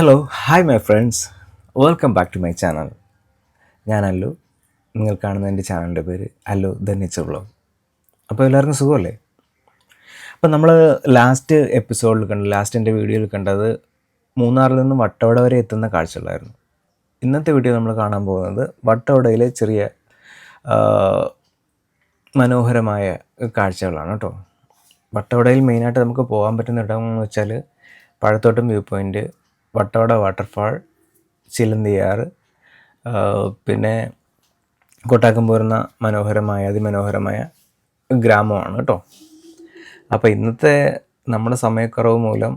Hello hi my friends welcome back to my channel ഞാൻ അല്ലു. നിങ്ങൾ കാണുന്ന എന്റെ ചാനലിന്റെ പേര് അല്ലു ദ വ്ളോഗ് അപ്പോൾ എല്ലാവർക്കും സുഖമല്ലേ? അപ്പോൾ നമ്മൾ ലാസ്റ്റ് എപ്പിസോഡിൽ കണ്ട ലാസ്റ്റ് എന്റെ വീഡിയോയിൽ കണ്ടത് മൂന്നാറിൽ നിന്ന് വട്ടവട വരെ എത്തുന്ന കാഴ്ചകളായിരുന്നു. ഇന്നത്തെ വീഡിയോ നമ്മൾ കാണാൻ പോകുന്നത് വട്ടവടയിലെ ചെറിയ മനോഹരമായ കാഴ്ചകളാണ് കേട്ടോ. വട്ടവടയിൽ മെയിനായിട്ട് നമുക്ക് പോകാൻ പറ്റുന്ന ഇടം എന്ന് വെച്ചാൽ Pazhathottam view point Vattavada waterfall Chilanthiyar പിന്നെ കൊട്ടാക്കം പോരുന്ന മനോഹരമായ അതിമനോഹരമായ ഗ്രാമമാണ് കേട്ടോ. അപ്പോൾ ഇന്നത്തെ നമ്മുടെ സമയക്കുറവ് മൂലം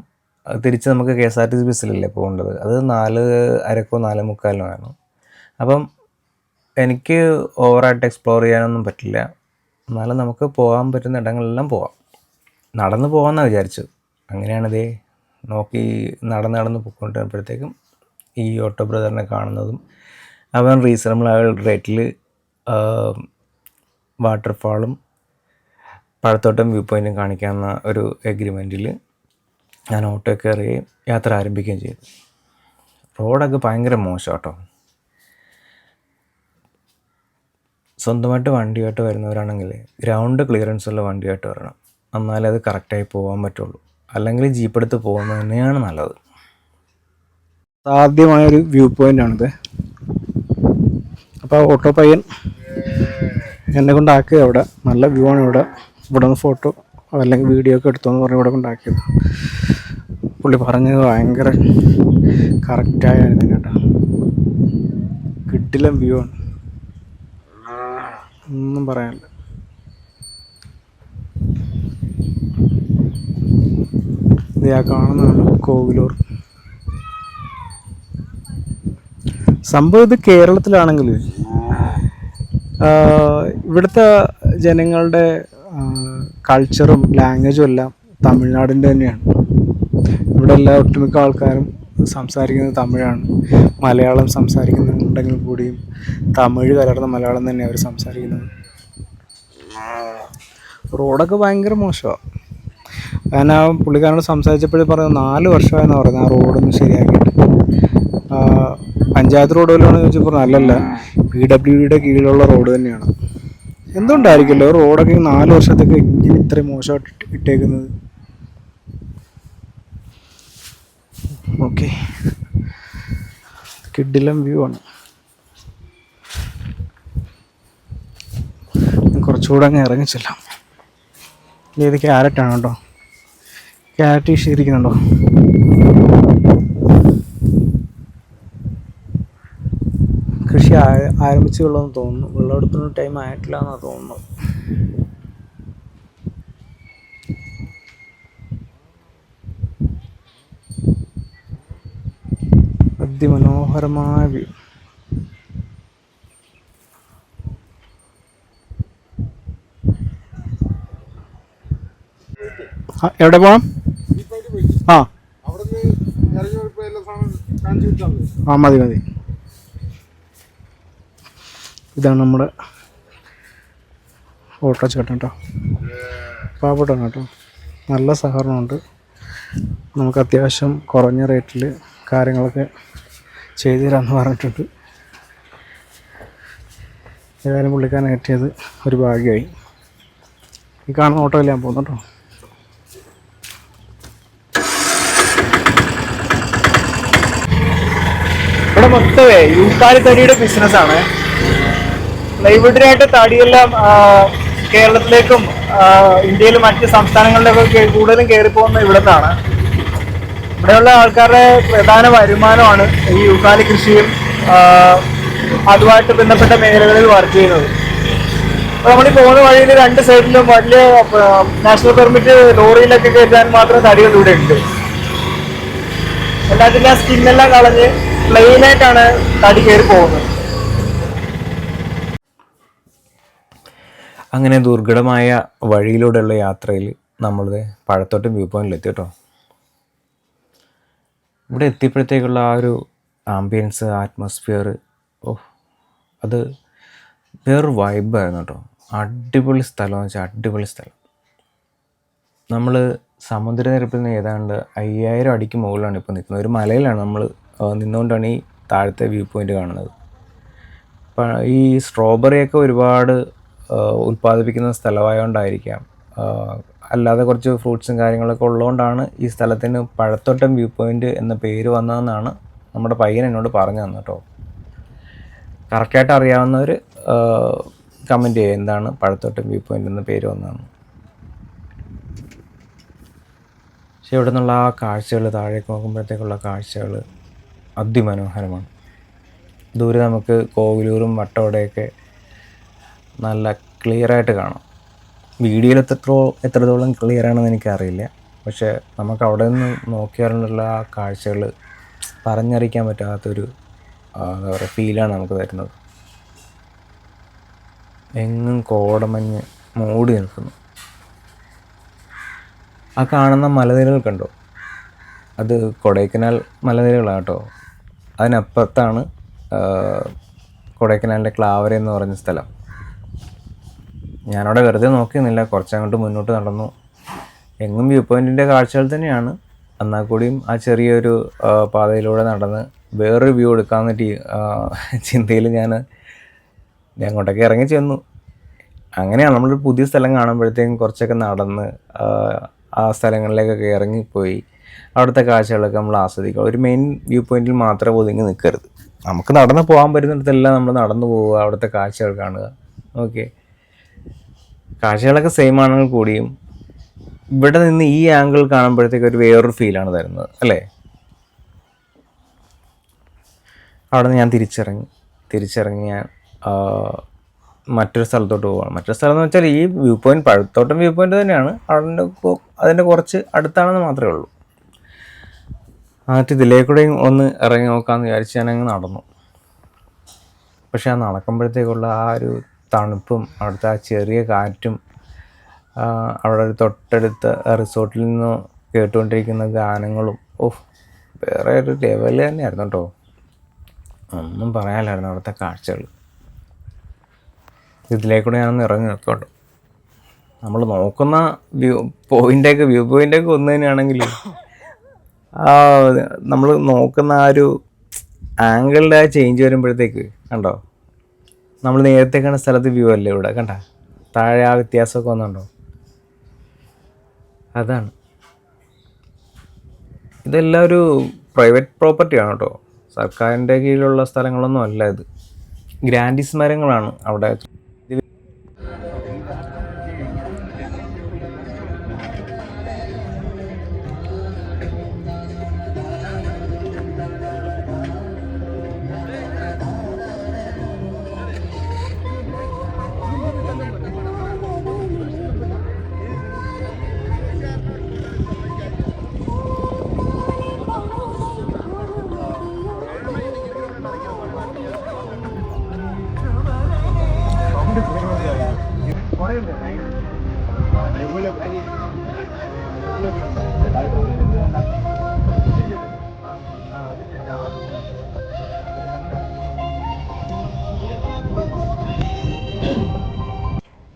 തിരിച്ച് നമുക്ക് K S R T C ബസ്സിലല്ലേ പോകേണ്ടത്? അത് നാല് അരക്കോ നാല് മുക്കാലിനോ ആണ്? അപ്പം എനിക്ക് ഓവറായിട്ട് എക്സ്പ്ലോർ ചെയ്യാനൊന്നും പറ്റില്ല. എന്നാലും നമുക്ക് പോകാൻ പറ്റുന്ന ഇടങ്ങളിലെല്ലാം പോവാം. നടന്ന് പോകാമെന്നാണ് വിചാരിച്ചു അങ്ങനെയാണിതേ. നോക്കി നടന്ന് നടന്ന് പോയിക്കൊണ്ടിരുന്നപ്പോഴത്തേക്കും ഈ ഓട്ടോ ബ്രദറിനെ കാണുന്നതും അവൻ റീസണബിൾ ആയ റേറ്റിൽ വാട്ടർഫാളും പഴത്തോട്ടം വ്യൂ പോയിന്റും കാണിക്കാവുന്ന ഒരു എഗ്രിമെന്റിൽ ഞാൻ ഓട്ടോ കയറുകയും യാത്ര ആരംഭിക്കുകയും ചെയ്തു. റോഡൊക്കെ ഭയങ്കര മോശം കേട്ടോ സ്വന്തമായിട്ട് വണ്ടിയായിട്ട് വരുന്നവരാണെങ്കിൽ ഗ്രൗണ്ട് ക്ലിയറൻസ് ഉള്ള വണ്ടിയായിട്ട് വരണം. എന്നാലേ അത് കറക്റ്റായി പോകാൻ പറ്റുള്ളൂ. അല്ലെങ്കിൽ ജീപ്പ് എടുത്ത് പോകുന്നത് തന്നെയാണ് നല്ലത്. സാധ്യമായൊരു വ്യൂ പോയിന്റ് ആണിത്. അപ്പോൾ ഓട്ടോ പയ്യൻ എന്നെ കൊണ്ടാക്കുക അവിടെ. നല്ല വ്യൂ ആണ് ഇവിടെ. ഇവിടെ നിന്ന് ഫോട്ടോ അല്ലെങ്കിൽ വീഡിയോ ഒക്കെ എടുത്തോന്ന് പറഞ്ഞ് ഇവിടെ കൊണ്ടാക്കിയത്. പുള്ളി പറഞ്ഞത് ഭയങ്കര കറക്റ്റായിരുന്നു കേട്ടോ കിട്ടില്ല വ്യൂ ആണ്. ഒന്നും പറയാനില്ല. ഇത് കാണുന്നതാണ് കോവിലൂർ. സംഭവം ഇത് കേരളത്തിലാണെങ്കിൽ ഇവിടുത്തെ ജനങ്ങളുടെ കൾച്ചറും ലാംഗ്വേജും എല്ലാം തമിഴ്നാടിന്റെ തന്നെയാണ്. ഇവിടെ എല്ലാ ഒട്ടുമിക്ക ആൾക്കാരും സംസാരിക്കുന്നത് തമിഴാണ്. മലയാളം സംസാരിക്കുന്നുണ്ടെങ്കിൽ കൂടിയും തമിഴ് കലർന്ന മലയാളം തന്നെയാണ് അവർ സംസാരിക്കുന്നത്. റോഡൊക്കെ ഭയങ്കര മോശമാണ് കാരണം ആ പുള്ളിക്കാരനോട് സംസാരിച്ചപ്പോഴും പറഞ്ഞു നാല് വർഷമായെന്നാണ് പറഞ്ഞത് ആ റോഡൊന്ന് ശരിയാക്കിയിട്ട്. പഞ്ചായത്ത് റോഡ് വല്ലതാണെന്ന് ചോദിച്ചപ്പോൾ അല്ലല്ല പി ഡബ്ല്യു ഡിയുടെ കീഴിലുള്ള റോഡ് തന്നെയാണ്. എന്തുകൊണ്ടായിരിക്കുമല്ലോ റോഡൊക്കെ നാല് വർഷത്തേക്ക് ഇങ്ങനെ ഇത്രയും മോശമായിട്ട് ഇട്ട് ഇട്ടേക്കുന്നത്? ഓക്കെ. കിഡിലം വ്യൂ ആണ്. കുറച്ചുകൂടെ അങ്ങ് ഇറങ്ങിച്ചെല്ലാം ഇത് ക്യാരറ്റാണ് കേട്ടോ. ക്യാരറ്റ് ഇരിക്കുന്നുണ്ടോ? കൃഷി ആരംഭിച്ചുള്ളതെന്ന് തോന്നുന്നു. വിളവെടുപ്പിന് ടൈം ആയിട്ടില്ല എന്നാണ് തോന്നുന്നു അതിമനോഹരമായ വ്യൂ. എവിടെ പോകണം ആ. ആ മതി മതി. ഇതാണ് നമ്മുടെ ഓട്ടോ ചേട്ടൻ കേട്ടോ പാവപ്പെട്ടാണ് കേട്ടോ നല്ല സഹകരണമുണ്ട്. നമുക്ക് അത്യാവശ്യം കുറഞ്ഞ റേറ്റിൽ കാര്യങ്ങളൊക്കെ ചെയ്തു തരാമെന്ന് പറഞ്ഞിട്ടുണ്ട്. ഏതായാലും പുള്ളിക്കാരനെ കിട്ടിയത് ഒരു ഭാഗ്യമായി. ഈ കാണുന്ന ഓട്ടോയിൽ ഞാൻ പോകുന്നു കേട്ടോ മൊത്തമേ തടിയുടെ ബിസിനസ്സാണ് പ്ലൈവുഡിനായിട്ട് തടിയെല്ലാം കേരളത്തിലേക്കും ഇന്ത്യയിലും മറ്റ് സംസ്ഥാനങ്ങളിലേക്കൊക്കെ കൂടുതലും കയറിപ്പോകുന്ന ഇവിടത്താണ്. ഇവിടെയുള്ള ആൾക്കാരുടെ പ്രധാന വരുമാനമാണ് ഈ യൂക്കാലി കൃഷിയും അതുമായിട്ട് ബന്ധപ്പെട്ട മേഖലകളിൽ വർക്ക് ചെയ്യുന്നത്. അപ്പോൾ നമ്മൾ ഈ പോകുന്ന വഴിയിൽ രണ്ട് സൈഡിലും വലിയ നാഷണൽ പെർമിറ്റ് ലോറിയിലൊക്കെ കയറ്റാൻ മാത്രം തടികൾ ഇവിടെ ഉണ്ട്. എല്ലാത്തിന്റെ ആ സ്കിന്നെല്ലാം കളഞ്ഞ് പ്ലെയിനായിട്ടാണ് തടി കയറി പോകുന്നത്. അങ്ങനെ ദുർഘടമായ വഴിയിലൂടെയുള്ള യാത്രയിൽ നമ്മൾ പഴത്തോട്ടം വ്യൂ പോയിന്റിൽ എത്തി കേട്ടോ. ഇവിടെ എത്തിയപ്പോഴത്തേക്കുള്ള ആ ഒരു ആംബിയൻസ് ആറ്റ്മോസ്ഫിയർ ഓ അത് വേറൊരു വൈബായിരുന്നു കേട്ടോ. അടിപൊളി സ്ഥലം എന്ന് വെച്ചാൽ അടിപൊളി സ്ഥലം. നമ്മൾ സമുദ്രനിരപ്പിൽ നിന്ന് ഏതാണ്ട് അയ്യായിരം അടിക്ക് മുകളിലാണ് ഇപ്പോൾ നിൽക്കുന്നത്. ഒരു മലയിലാണ് നമ്മൾ നിന്നുകൊണ്ടാണ് ഈ താഴത്തെ വ്യൂ പോയിന്റ് കാണുന്നത്. ഈ സ്ട്രോബെറിയൊക്കെ ഒരുപാട് ഉൽപ്പാദിപ്പിക്കുന്ന സ്ഥലമായതുകൊണ്ടായിരിക്കാം അല്ലാതെ കുറച്ച് ഫ്രൂട്ട്സും കാര്യങ്ങളൊക്കെ ഉള്ളതുകൊണ്ടാണ് ഈ സ്ഥലത്തിന് പഴത്തോട്ടം വ്യൂ പോയിന്റ് എന്ന പേര് വന്നതെന്നാണ് നമ്മുടെ പയ്യൻ എന്നോട് പറഞ്ഞു തന്നു കേട്ടോ. കറക്റ്റായിട്ട് അറിയാവുന്നവർ കമന്റ് ചെയ്യുക എന്താണ് പഴത്തോട്ടം വ്യൂ പോയിന്റ് എന്ന പേര് വന്നതെന്ന്. പക്ഷെ ഇവിടെ നിന്നുള്ള ആ കാഴ്ചകൾ താഴേക്ക് നോക്കുമ്പോഴത്തേക്കുള്ള കാഴ്ചകൾ അതിമനോഹരമാണ്. ദൂരെ നമുക്ക് കോവിലൂരും വട്ടവടയൊക്കെ നല്ല ക്ലിയറായിട്ട് കാണാം. വീഡിയോയിൽ എത്രത്തോ എത്രത്തോളം ക്ലിയർ ആണെന്ന് എനിക്കറിയില്ല. പക്ഷേ നമുക്ക് അവിടെ നിന്ന് നോക്കിയാലുള്ള ആ കാഴ്ചകൾ പറഞ്ഞറിയിക്കാൻ പറ്റാത്തൊരു എന്താ പറയുക ഫീലാണ് നമുക്ക് തരുന്നത്. എങ്ങും കോടമഞ്ഞ് മൂടി നിൽക്കുന്നു. ആ കാണുന്ന മലനിരകൾ കണ്ടോ? അത് കൊടൈക്കനാൽ മലനിരകളാണ് കേട്ടോ. അതിനപ്പുറത്താണ് കൊടൈക്കനാലിന്റെ ക്ലാവര എന്ന് പറഞ്ഞ സ്ഥലം. ഞാനവിടെ വെറുതെ നോക്കി നോക്കിയൊന്നുമില്ല കുറച്ചങ്ങോട്ട് മുന്നോട്ട് നടന്നു. എങ്ങും വ്യൂ പോയിന്റിന്റെ കാഴ്ചകൾ തന്നെയാണ്. എന്നാൽ കൂടിയും ആ ചെറിയൊരു പാതയിലൂടെ നടന്ന് വേറൊരു വ്യൂ എടുക്കാമെന്ന ടീ ചിന്തയിൽ ഞാൻ ഞാൻ അങ്ങോട്ടൊക്കെ ഇറങ്ങി ചെന്നു. അങ്ങനെയാണ് നമ്മളൊരു പുതിയ സ്ഥലം കാണുമ്പോഴത്തേക്കും കുറച്ചൊക്കെ നടന്ന് ആ സ്ഥലങ്ങളിലേക്കൊക്കെ ഇറങ്ങിപ്പോയി. അവിടുത്തെ കാഴ്ചകളൊക്കെ നമ്മൾ ആസ്വദിക്കുക ഒരു മെയിൻ വ്യൂ പോയിന്റിൽ മാത്രം ഒതുങ്ങി നിൽക്കരുത് നമുക്ക് നടന്ന് പോകാൻ പറ്റുന്നിടത്തെല്ലാം നമ്മൾ നടന്നു പോവുക അവിടുത്തെ കാഴ്ചകൾ കാണുക. ഓക്കെ കാഴ്ചകളൊക്കെ സെയിം ആണെങ്കിൽ കൂടിയും ഇവിടെ നിന്ന് ഈ ആംഗിൾ കാണുമ്പോഴത്തേക്ക് ഒരു വേറൊരു ഫീലാണ് തരുന്നത് അല്ലേ? അവിടെ നിന്ന് ഞാൻ തിരിച്ചിറങ്ങി. തിരിച്ചിറങ്ങി ഞാൻ മറ്റൊരു സ്ഥലത്തോട്ട് പോവാണ്. മറ്റൊരു സ്ഥലം എന്ന് വെച്ചാൽ ഈ view point Pazhuthottam view point തന്നെയാണ്. അവിടെ അതിന്റെ കുറച്ച് അടുത്താണെന്ന് മാത്രമേ ഉള്ളൂ. എന്നിട്ട് ഇതിലേക്കൂടെയും ഒന്ന് ഇറങ്ങി നോക്കാമെന്ന് വിചാരിച്ച് ഞാനങ്ങ് നടന്നു. പക്ഷെ ആ നടക്കുമ്പോഴത്തേക്കുള്ള ആ ഒരു തണുപ്പും അവിടുത്തെ ആ ചെറിയ കാറ്റും അവിടെ ഒരു തൊട്ടടുത്ത റിസോർട്ടിൽ നിന്ന് കേട്ടുകൊണ്ടിരിക്കുന്ന ഗാനങ്ങളും ഓഹ് വേറെ ഒരു ലെവൽ തന്നെയായിരുന്നു കേട്ടോ ഒന്നും പറയാനില്ലായിരുന്നു അവിടുത്തെ കാഴ്ചകൾ. ഇതിലേക്കൂടെ ഞാനൊന്ന് ഇറങ്ങി നിൽക്കട്ടോ നമ്മൾ നോക്കുന്ന വ്യൂ പോയിന്റൊക്കെ വ്യൂ പോയിന്റൊക്കെ ഒന്ന് തന്നെയാണെങ്കിലും നമ്മൾ നോക്കുന്ന ആ ഒരു ആംഗിളിന്റെ ആ ചേഞ്ച് വരുമ്പോഴത്തേക്ക് കണ്ടോ? നമ്മൾ നേരത്തെ കണ്ട സ്ഥലത്ത് വ്യൂ അല്ലേ ഇവിടെ? കണ്ട? താഴെ ആ വ്യത്യാസമൊക്കെ വന്നുണ്ടോ അതാണ്. ഇതെല്ലാം ഒരു പ്രൈവറ്റ് പ്രോപ്പർട്ടിയാണ് കേട്ടോ. സർക്കാരിന്റെ കീഴിലുള്ള സ്ഥലങ്ങളൊന്നും അല്ല ഇത്. ഗ്രാൻഡിസ് മരങ്ങളാണ് അവിടെ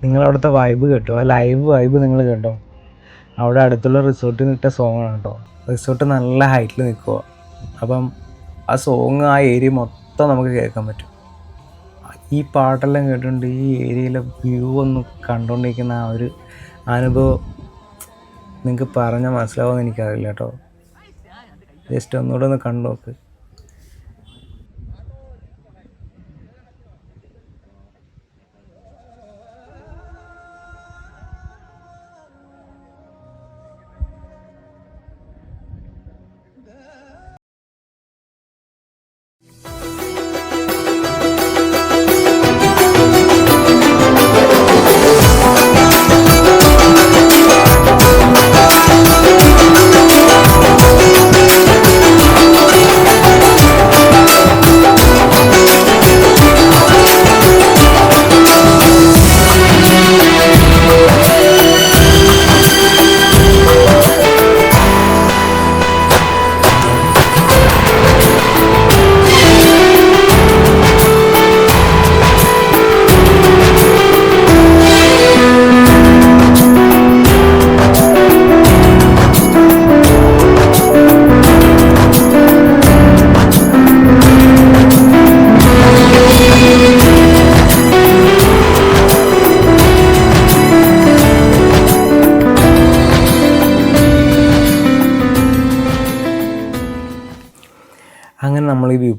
നിങ്ങൾ അവിടുത്തെ വൈബ് കേട്ടോ. ആ ലൈവ് വൈബ് നിങ്ങൾ കേട്ടോ അവിടെ അടുത്തുള്ള റിസോർട്ടിൽ നിന്നിട്ട സോങ്ങാണ് കേട്ടോ. റിസോർട്ട് നല്ല ഹൈറ്റിൽ നിൽക്കുക അപ്പം ആ സോങ് ആ ഏരിയ മൊത്തം നമുക്ക് കേൾക്കാൻ പറ്റും. ഈ പാട്ടെല്ലാം കേട്ടുകൊണ്ട് ഈ ഏരിയയിലെ വ്യൂ ഒന്ന് കണ്ടുകൊണ്ടിരിക്കുന്ന ആ ഒരു അനുഭവം നിങ്ങൾക്ക് പറഞ്ഞാൽ മനസ്സിലാവുമെന്ന് എനിക്കറിയില്ല കേട്ടോ. ജസ്റ്റ് ഒന്നുകൂടെ ഒന്ന് കണ്ടു നോക്ക്.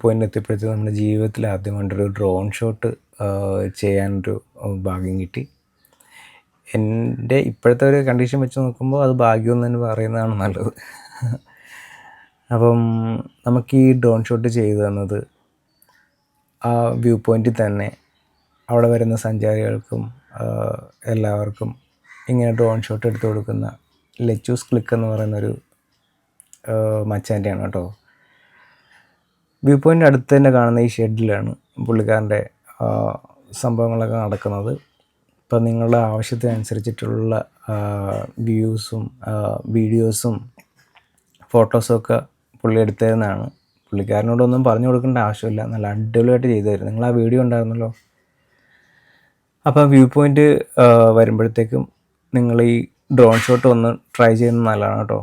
പോയിന്റ് എത്തിയപ്പോഴത്തേക്ക് നമ്മുടെ ജീവിതത്തിൽ ആദ്യമായിട്ടൊരു ഡ്രോൺ ഷോട്ട് ചെയ്യാനൊരു ഭാഗ്യം കിട്ടി. എന്റെ ഇപ്പോഴത്തെ ഒരു കണ്ടീഷൻ വെച്ച് നോക്കുമ്പോൾ അത് ഭാഗ്യം എന്ന് പറയുന്നതാണ് നല്ലത്. അപ്പം നമുക്ക് ഈ ഡ്രോൺ ഷോട്ട് ചെയ്തു തന്നത് ആ വ്യൂ പോയിന്റിൽ തന്നെ അവിടെ വരുന്ന സഞ്ചാരികൾക്കും എല്ലാവർക്കും ഇങ്ങനെ ഡ്രോൺ ഷോട്ട് എടുത്തു കൊടുക്കുന്ന ലെച്ചൂസ് ക്ലിക്ക് എന്ന് പറയുന്നൊരു മച്ചാന്റെയാണ് കേട്ടോ. വ്യൂ പോയിന്റ് അടുത്ത് തന്നെ കാണുന്ന ഈ ഷെഡിലാണ് പുള്ളിക്കാരന്റെ സംഭവങ്ങളൊക്കെ നടക്കുന്നത്. ഇപ്പം നിങ്ങളുടെ ആവശ്യത്തിനനുസരിച്ചിട്ടുള്ള വ്യൂസും വീഡിയോസും ഫോട്ടോസും ഒക്കെ പുള്ളി എടുത്തു പുള്ളിക്കാരനോടൊന്നും പറഞ്ഞു കൊടുക്കേണ്ട ആവശ്യമില്ല. നല്ല അടിപൊളിയായിട്ട് ചെയ്തു തരും. നിങ്ങൾ ആ വീഡിയോ ഉണ്ടായിരുന്നല്ലോ. അപ്പോൾ വ്യൂ പോയിന്റ് വരുമ്പോഴത്തേക്കും നിങ്ങൾ ഈ ഡ്രോൺ ഷോട്ട് ഒന്ന് ട്രൈ ചെയ്യുന്നത് നല്ലതാണ് കേട്ടോ.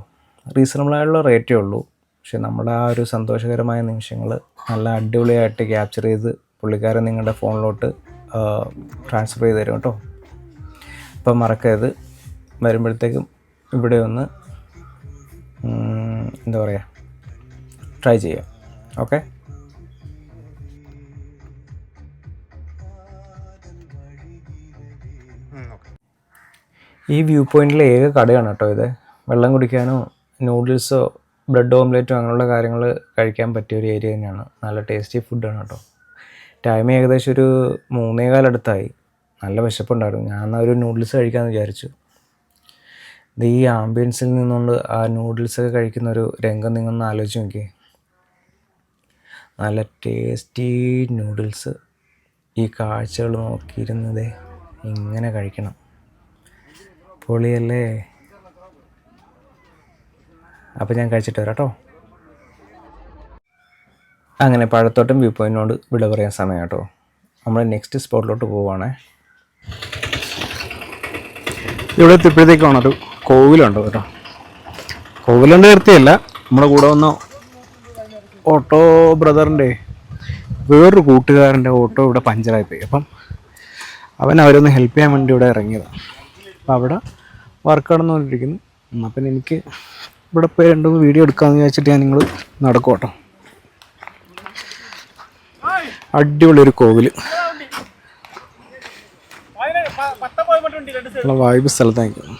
റീസണബിളായുള്ള റേറ്റേ ഉള്ളൂ. പക്ഷെ നമ്മുടെ ആ ഒരു സന്തോഷകരമായ നിമിഷങ്ങൾ നല്ല അടിപൊളിയായിട്ട് ക്യാപ്ചർ ചെയ്ത് പുള്ളിക്കാരൻ നിങ്ങളുടെ ഫോണിലോട്ട് ട്രാൻസ്ഫർ ചെയ്ത് തരും കേട്ടോ. അപ്പം മറക്കരുത്. വരുമ്പോഴത്തേക്കും ഇവിടെ ഒന്ന് എന്താ പറയുക ട്രൈ ചെയ്യാം. ഓക്കെ ഈ വ്യൂ പോയിന്റിലെ ഏക കടയാണ് കേട്ടോ ഇത്. വെള്ളം കുടിക്കാനോ നൂഡിൽസോ ബ്രെഡ് ഓംലെറ്റും അങ്ങനെയുള്ള കാര്യങ്ങൾ കഴിക്കാൻ പറ്റിയ ഒരു ഏരിയ തന്നെയാണ്. നല്ല ടേസ്റ്റി ഫുഡാണ് കേട്ടോ. ടൈം ഏകദേശം ഒരു മൂന്നേ കാലടുത്തായി നല്ല വിശപ്പുണ്ടായിരുന്നു. ഞാൻ ഒരു നൂഡിൽസ് കഴിക്കാമെന്ന് വിചാരിച്ചു. ഇത് ഈ ആംബിയൻസിൽ നിന്നുകൊണ്ട് ആ നൂഡിൽസ് ഒക്കെ കഴിക്കുന്ന ഒരു രംഗം നിങ്ങളൊന്ന് ആലോചിച്ച് നോക്കിയേ. നല്ല ടേസ്റ്റി നൂഡിൽസ് ഈ കാഴ്ചകൾ നോക്കിയിരുന്നതേ ഇങ്ങനെ കഴിക്കണം. പൊളിയല്ലേ? അപ്പോൾ ഞാൻ കഴിച്ചിട്ട് വരാം കേട്ടോ. അങ്ങനെ പഴത്തോട്ടം വ്യൂ പോയിന്റിനോട് വിട പറയാൻ സമയം കേട്ടോ. നമ്മൾ നെക്സ്റ്റ് സ്പോട്ടിലോട്ട് പോവുകയാണേ ഇവിടെ എത്തിയപ്പോഴത്തേക്കാണ് ഒരു കോവിലുണ്ട് കേട്ടോ. കോവിലുണ്ട് നിർത്തിയല്ല നമ്മുടെ കൂടെ വന്ന ഓട്ടോ ബ്രദറിന്റെ വേറൊരു കൂട്ടുകാരന്റെ ഓട്ടോ ഇവിടെ പഞ്ചറായി പോയി. അപ്പം അവൻ അവരൊന്ന് ഹെൽപ്പ് ചെയ്യാൻ വേണ്ടി ഇവിടെ ഇറങ്ങിയതാണ് അപ്പം അവിടെ വർക്ക് നടന്നുകൊണ്ടിരിക്കുന്നു. എന്നാൽ പിന്നെ എനിക്ക് ഇവിടെ പോയി രണ്ട് മൂന്ന് വീഡിയോ എടുക്കാമെന്ന് വിചാരിച്ചിട്ട് ഞാൻ നിങ്ങൾ നടക്കും കേട്ടോ അടിപൊളി ഒരു കോവിൽ വായ്പ വൈബ് സ്ഥലത്തായിരിക്കും.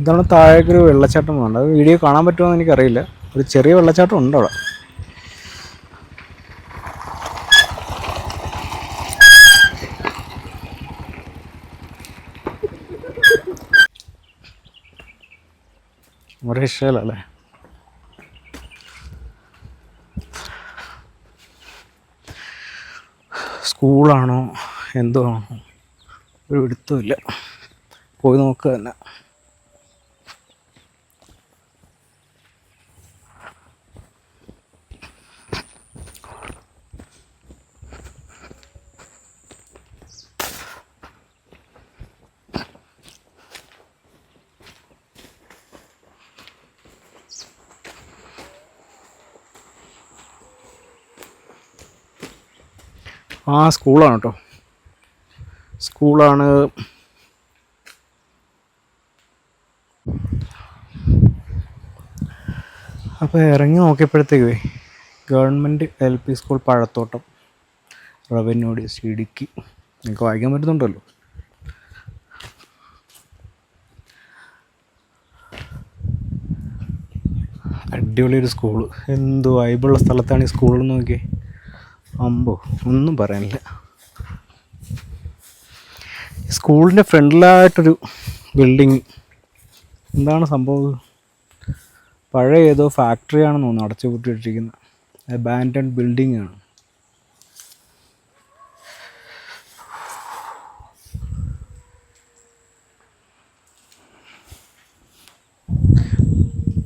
ഇതാണ് താഴേക്കൊരു വെള്ളച്ചാട്ടം വേണ്ട വീഡിയോ കാണാൻ പറ്റുമോ എന്ന് എനിക്കറിയില്ല. ഒരു ചെറിയ വെള്ളച്ചാട്ടം ഉണ്ട് അവിടെ ഒരു വിഷയമല്ലേ സ്കൂളാണോ? എന്തോ ആണോ ഒരു പിടുത്തമില്ല പോയി നോക്കുക തന്നെ. ആ സ്കൂളാണ് കേട്ടോ. സ്കൂളാണ്. അപ്പോൾ ഇറങ്ങി നോക്കിയപ്പോഴത്തേക്ക് government L P school Pazhathottam revenue D C Idukki നിങ്ങൾക്ക് വായിക്കാൻ പറ്റുന്നുണ്ടല്ലോ. അടിപൊളിയൊരു സ്കൂൾ. എന്തോ വൈബുള്ള സ്ഥലത്താണ് ഈ സ്കൂളെന്ന് നോക്കിയേ. അമ്പോ ഒന്നും പറയാനില്ല. സ്കൂളിന്റെ ഫ്രണ്ടിലായിട്ടൊരു ബിൽഡിങ് എന്താണ് സംഭവം? പഴയ ഏതോ ഫാക്ടറി ആണെന്ന് തോന്നുന്നു അടച്ചു പൂട്ടിയിട്ടിരിക്കുന്നത് അബാൻഡൺ ബിൽഡിംഗ് ആണ്.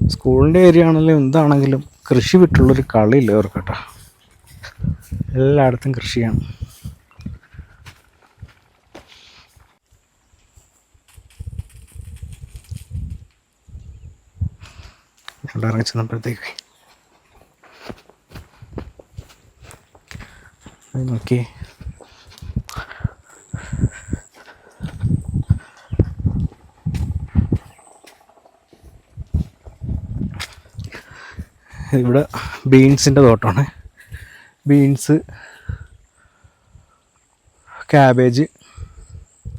സ്കൂളിന്റെ ഏരിയ ആണെങ്കിലും എന്താണെങ്കിലും കൃഷി വിട്ടുള്ളൊരു കളിയില്ല ഇവർക്ക് എല്ലായിടത്തും കൃഷിയാണ്. ഇവിടെ ഇറങ്ങി ചെന്നപ്പോഴത്തേക്ക് നോക്കി. ഇവിടെ ബീൻസിന്റെ തോട്ടമാണ്. Beans cabbage.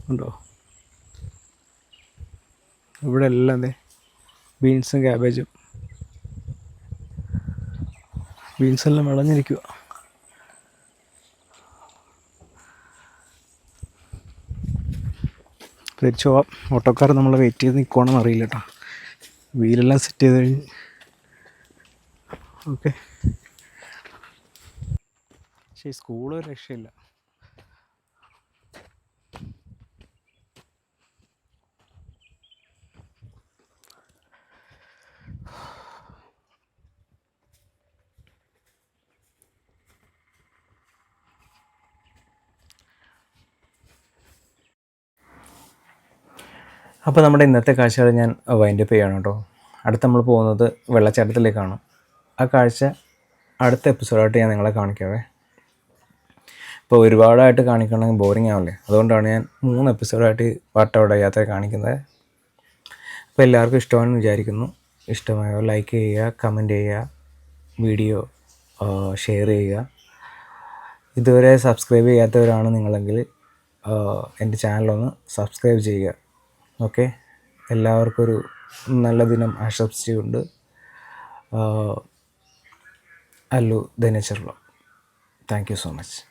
ഉണ്ടോ? ഇവിടെ എല്ലാം അതെ ബീൻസും ക്യാബേജും. ബീൻസ് എല്ലാം വിളഞ്ഞിരിക്കുക തിരിച്ചു പോവാം. ഓട്ടോക്കാർ നമ്മളെ വെയിറ്റ് ചെയ്ത് നിൽക്കുവാണെന്ന് അറിയില്ല കേട്ടോ. വീലെല്ലാം സെറ്റ് ചെയ്ത് കഴിഞ്ഞ്. ഓക്കെ പക്ഷേ ഈ സ്കൂൾ രക്ഷയില്ല. അപ്പോൾ നമ്മുടെ ഇന്നത്തെ കാഴ്ചകൾ ഞാൻ വൈൻഡപ്പ് ചെയ്യണം കേട്ടോ. അടുത്ത് നമ്മൾ പോകുന്നത് വെള്ളച്ചാട്ടത്തിലേക്കാണ്. ആ കാഴ്ച അടുത്ത എപ്പിസോഡായിട്ട് ഞാൻ നിങ്ങളെ കാണിക്കാവേ. ഇപ്പോൾ ഒരുപാടായിട്ട് കാണിക്കണമെങ്കിൽ ബോറിംഗ് ആവില്ലേ അതുകൊണ്ടാണ് ഞാൻ മൂന്ന് എപ്പിസോഡായിട്ട് വാട്ടവട യാത്ര കാണിക്കുന്നത്. അപ്പോൾ എല്ലാവർക്കും ഇഷ്ടമാണെന്ന് വിചാരിക്കുന്നു. ഇഷ്ടമായോ? ലൈക്ക് ചെയ്യുക കമന്റ് ചെയ്യുക വീഡിയോ ഷെയർ ചെയ്യുക. ഇതുവരെ സബ്സ്ക്രൈബ് ചെയ്യാത്തവരാണ് നിങ്ങളെങ്കിൽ എന്റെ ചാനലൊന്ന് സബ്സ്ക്രൈബ് ചെയ്യുക. ഓക്കെ എല്ലാവർക്കും ഒരു നല്ല ദിനം ആശംസിച്ചുകൊണ്ട് അല്ലു ധനേശ്വരലോ താങ്ക് യു സോ മച്ച്